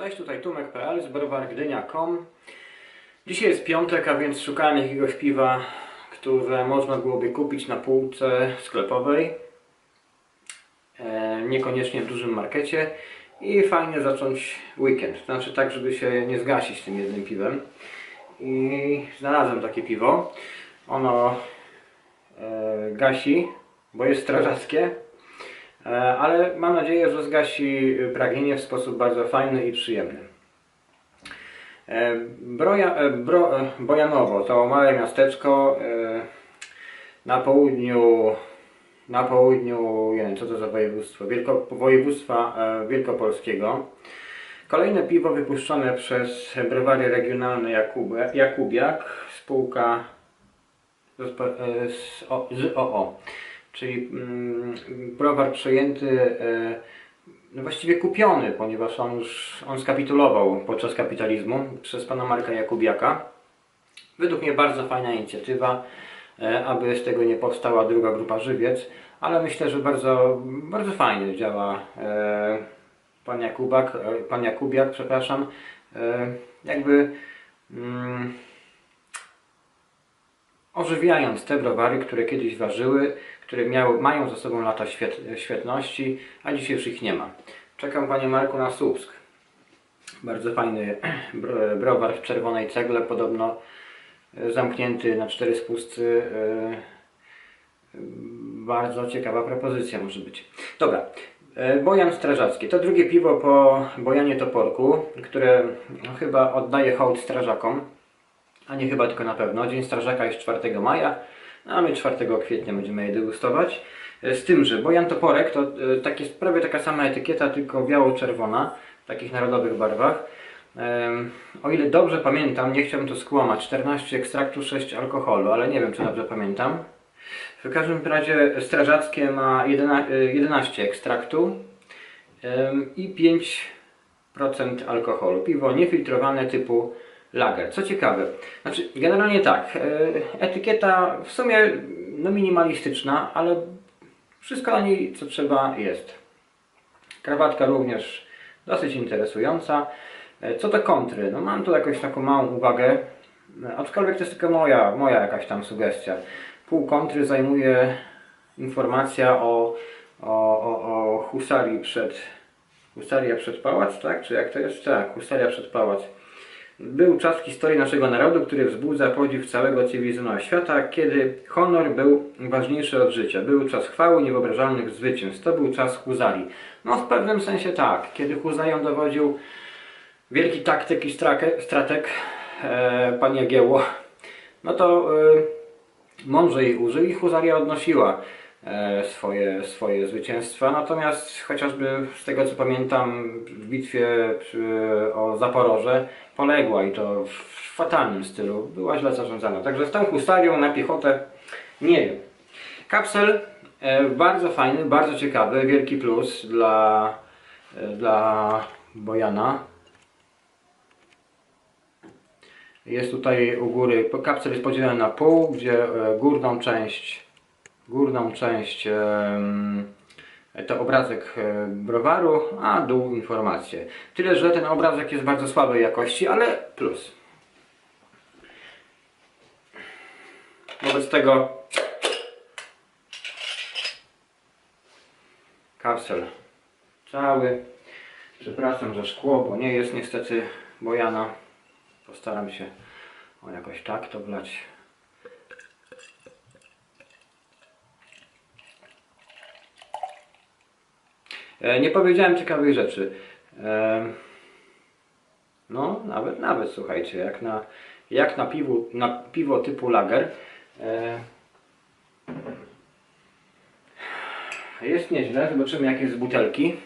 Cześć, tutaj Tumek.pl z browargdynia.com Dzisiaj jest piątek, a więc szukałem jakiegoś piwa, które można byłoby kupić na półce sklepowej. E, Niekoniecznie w dużym markecie. I fajnie zacząć weekend, znaczy tak, żeby się nie zgasić tym jednym piwem. I znalazłem takie piwo. Ono e, gasi, bo jest strażackie ale mam nadzieję, że zgasi pragnienie w sposób bardzo fajny i przyjemny. E, Broja, e, Bro, e, Bojanowo to małe miasteczko e, na południu na południu, nie wiem co to za województwo, Wielko, województwa e, wielkopolskiego. Kolejne piwo wypuszczone przez browary regionalne Jakubę, Jakubiak, spółka z, e, z, z OO czyli mm, browar przejęty, e, no właściwie kupiony, ponieważ on już on skapitulował podczas kapitalizmu przez pana Marka Jakubiaka. Według mnie bardzo fajna inicjatywa, e, aby z tego nie powstała druga grupa żywiec, ale myślę, że bardzo, bardzo fajnie działa e, pan Jakubak, pan Jakubiak, przepraszam, jakby mm, ożywiając te browary, które kiedyś ważyły, które miały, mają za sobą lata świet, świetności, a dzisiaj już ich nie ma. Czekam Panie Marku na Słupsk. Bardzo fajny bro- browar w czerwonej cegle, podobno e, zamknięty na cztery spusty. e, Bardzo ciekawa propozycja może być. Dobra, e, Bojan Strażacki. To drugie piwo po Bojanie Toporku, które no, chyba oddaje hołd strażakom a nie chyba tylko na pewno. Dzień Strażaka jest 4 maja, a my 4 kwietnia będziemy je degustować. E, Z tym, że Bojan Toporek to e, tak jest prawie taka sama etykieta, tylko biało-czerwona, w takich narodowych barwach. O ile dobrze pamiętam, nie chciałbym to skłamać, 14 ekstraktu, 6 alkoholu, ale nie wiem czy dobrze pamiętam. W każdym razie strażackie ma 11, e, 11 ekstraktu i 5% alkoholu. Piwo niefiltrowane typu lager. Co ciekawe, znaczy generalnie tak, e, etykieta w sumie no minimalistyczna, ale wszystko na niej co trzeba jest. Krawatka również dosyć interesująca. E, Co do kontry, no mam tu jakąś taką małą uwagę, e, aczkolwiek to jest tylko moja, moja jakaś tam sugestia. Pół kontry zajmuje informacja o, o, o, o husarii przed Husaria przed pałac, tak? Czy jak to jest? Tak, Husaria przed pałac. Był czas w historii naszego narodu, który wzbudza podziw całego cywilizowanego świata, kiedy honor był ważniejszy od życia. Był czas chwały, niewyobrażalnych zwycięstw. To był czas huzarii. No w pewnym sensie tak. Kiedy huzarią dowodził wielki taktyk i strake, strateg, e, no to e, mądrze jej użył i huzaria odnosiła swoje, swoje zwycięstwa. Natomiast chociażby z tego co pamiętam w bitwie przy, o Zaporoże poległa i to w fatalnym stylu. Była źle zarządzana. Także z tą husarią na piechotę nie wiem. Kapsel e, bardzo fajny, bardzo ciekawy, wielki plus dla, e, dla Bojana. Jest tutaj u góry, kapsel jest podzielony na pół, gdzie e, górną część, górną część to obrazek e, browaru, a dół informacje. Tyle, że ten obrazek jest bardzo słabej jakości, ale plus. Wobec tego kapsel cały. Przepraszam za szkło, bo nie jest niestety bojana. Postaram się o jakoś tak to wlać. E, Nie powiedziałem ciekawych rzeczy. E, No, nawet, nawet słuchajcie, jak na, jak na, piwo, na piwo typu lager. e, Jest nieźle, zobaczymy jakie jest z butelki.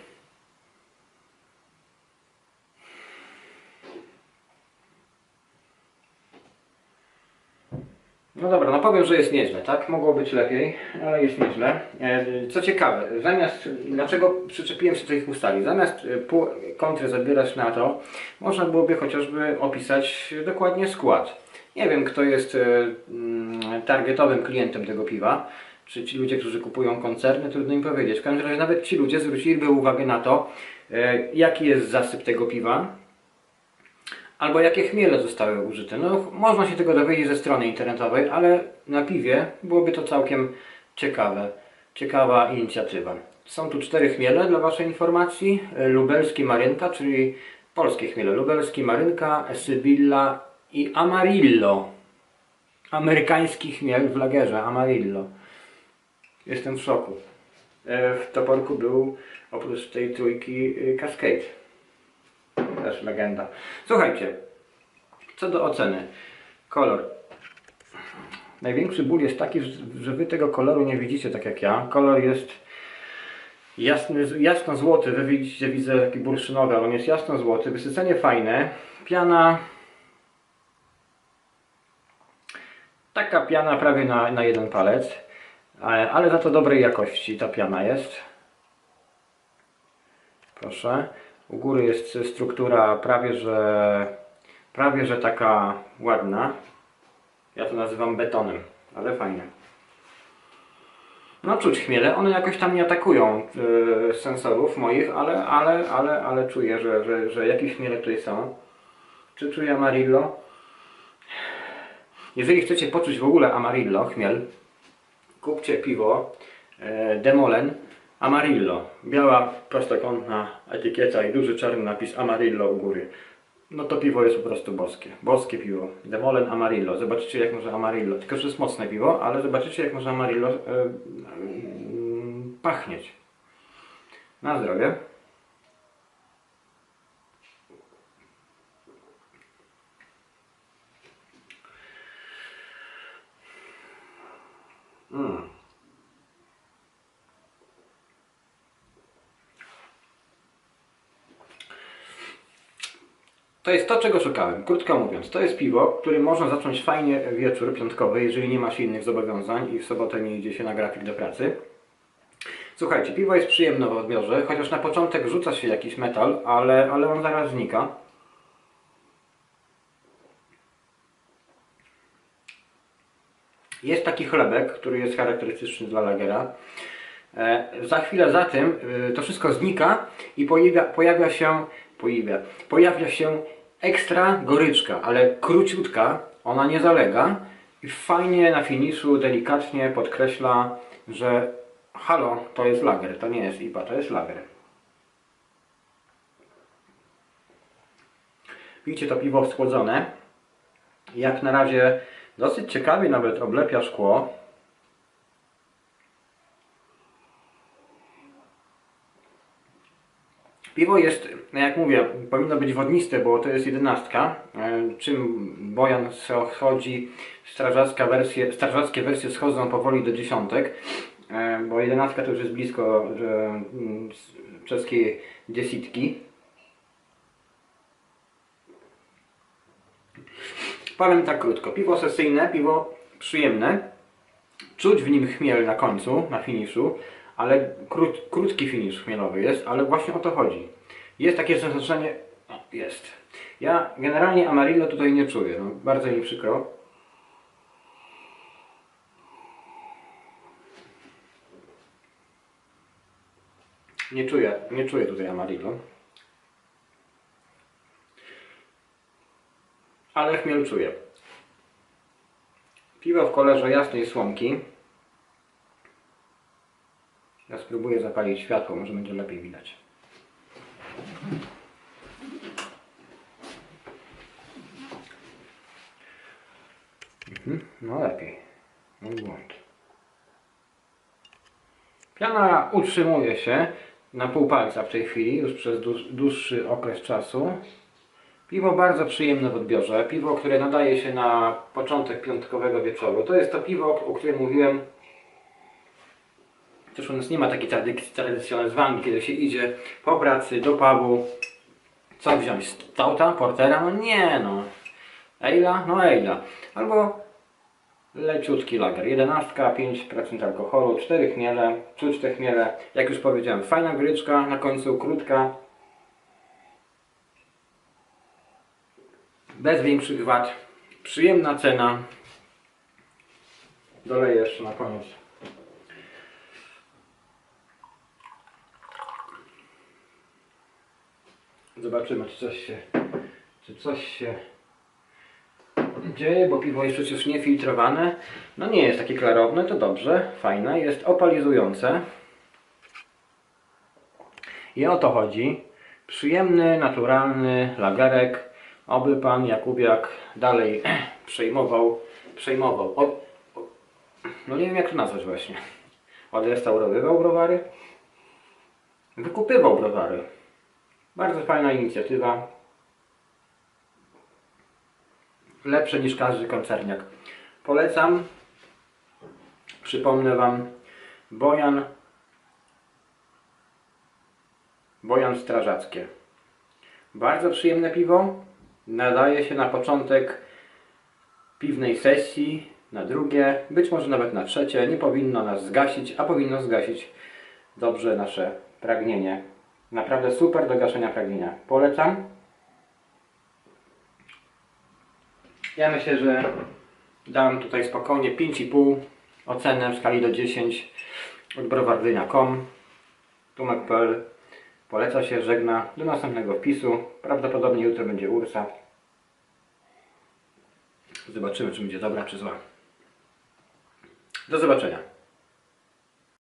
No dobra, no powiem, że jest nieźle, tak? Mogło być lepiej, ale jest nieźle. E, Co ciekawe, zamiast, dlaczego przyczepiłem się do tych ustali? Zamiast e, pół kontry zabierać na to, można byłoby chociażby opisać dokładnie skład. Nie wiem, kto jest e, mm, targetowym klientem tego piwa, czy ci ludzie, którzy kupują koncerny, trudno im powiedzieć. W każdym razie nawet ci ludzie zwróciliby uwagę na to, jaki jest zasyp tego piwa, albo jakie chmiele zostały użyte. No, można się tego dowiedzieć ze strony internetowej, ale na piwie byłoby to całkiem ciekawe. Ciekawa inicjatywa. Są tu cztery chmiele dla Waszej informacji. Lubelski Marynka, czyli polskie chmiele. Lubelski Marynka, Sybilla i Amarillo. Amerykański chmiel w lagerze, Amarillo. Jestem w szoku. E, W toporku był oprócz tej trójki y, Cascade. Też legenda. Słuchajcie, co do oceny. Kolor. Największy ból jest taki, że- wy tego koloru nie widzicie tak jak ja. Kolor jest jasny, jasno-złoty. Wy widzicie, widzę taki bursztynowy, ale on jest jasno-złoty. Wysycenie fajne. Piana Taka piana prawie na, na jeden palec, ale, ale za to dobrej jakości ta piana jest. Proszę. U góry jest struktura prawie że, prawie że taka ładna. Ja to nazywam betonem, ale fajnie. No czuć chmiele, one jakoś tam nie atakują yy, sensorów moich, ale, ale, ale, ale czuję, że, że, że jakieś chmiele tutaj są. Czy czuję Amarillo? Jeżeli chcecie poczuć w ogóle Amarillo, chmiel, kupcie piwo e, Demolen Amarillo. Biała, prostokątna etykieta i duży czarny napis Amarillo u góry. No to piwo jest po prostu boskie. Boskie piwo. Demolen Amarillo. Zobaczycie jak może Amarillo. Tylko, że jest mocne piwo, ale zobaczycie jak może Amarillo e, mm, pachnieć. Na zdrowie. Mm. To jest to, czego szukałem. Krótko mówiąc, to jest piwo, którym można zacząć fajnie wieczór piątkowy, jeżeli nie ma się innych zobowiązań i w sobotę nie idzie się na grafik do pracy. Słuchajcie, piwo jest przyjemne w odbiorze, chociaż na początek rzuca się jakiś metal, ale, ale on zaraz znika. Jest taki chlebek, który jest charakterystyczny dla lagera. E, za chwilę za tym e, to wszystko znika i pojawia, pojawia się pojawia, pojawia się ekstra goryczka, ale króciutka, ona nie zalega i fajnie na finiszu delikatnie podkreśla, że halo, to jest lager, to nie jest IPA, to jest lager. Widzicie to piwo schłodzone. Jak na razie dosyć ciekawie nawet oblepia szkło. Piwo jest, no jak mówię, powinno być wodniste, bo to jest jedenastka. E, Czym Bojan schodzi, strażacka wersje, strażackie wersje schodzą powoli do dziesiątek, e, bo jedenastka to już jest blisko mm, czeskiej dziesitki. Powiem tak krótko. Piwo sesyjne, piwo przyjemne. Czuć w nim chmiel na końcu, na finiszu, ale krót, krótki finisz chmielowy jest, ale właśnie o to chodzi. Jest takie zaznaczenie, jest. Ja generalnie Amarillo tutaj nie czuję, no, bardzo mi przykro. Nie czuję, nie czuję tutaj Amarillo. Ale chmiel czuję. Piwo w kolorze jasnej słomki. Ja spróbuję zapalić światło, może będzie lepiej widać. Mhm, no lepiej. Mój błąd. Piana utrzymuje się na pół palca w tej chwili, już przez dłuż- dłuższy okres czasu. Piwo bardzo przyjemne w odbiorze. Piwo, które nadaje się na początek piątkowego wieczoru. To jest to piwo, o którym mówiłem. Też u nas nie ma takiej tradycji tradycjonalnej kiedy się idzie po pracy do pubu. Co wziąć? Stouta? Portera? No nie no. Ejla? No ejla. Albo leciutki lager. 11, 5% alkoholu, 4 chmiele, czuć te chmiele. Jak już powiedziałem, fajna gryczka, na końcu krótka. Bez większych wad. Przyjemna cena. Doleję jeszcze na koniec. Zobaczymy, czy coś się, czy coś się dzieje, bo piwo jest przecież niefiltrowane. No nie jest takie klarowne, to dobrze, fajne, jest opalizujące. I o to chodzi. Przyjemny, naturalny lagerek. Oby pan Jakubiak dalej przejmował, przejmował, o, o, no nie wiem jak to nazwać właśnie. Odrestaurowywał browary, wykupywał browary. Bardzo fajna inicjatywa. Lepsze niż każdy koncerniak. Polecam. Przypomnę Wam Bojan Bojan Strażackie. Bardzo przyjemne piwo. Nadaje się na początek piwnej sesji, na drugie, być może nawet na trzecie. Nie powinno nas zgasić, a powinno zgasić dobrze nasze pragnienie. Naprawdę super do gaszenia pragnienia. Polecam. Ja myślę, że dałem tutaj spokojnie 5,5 ocenę w skali do 10 od browardynia.com Tumek.pl Poleca się, żegna. Do następnego wpisu. Prawdopodobnie jutro będzie Ursa. Zobaczymy, czy będzie dobra, czy zła. Do zobaczenia.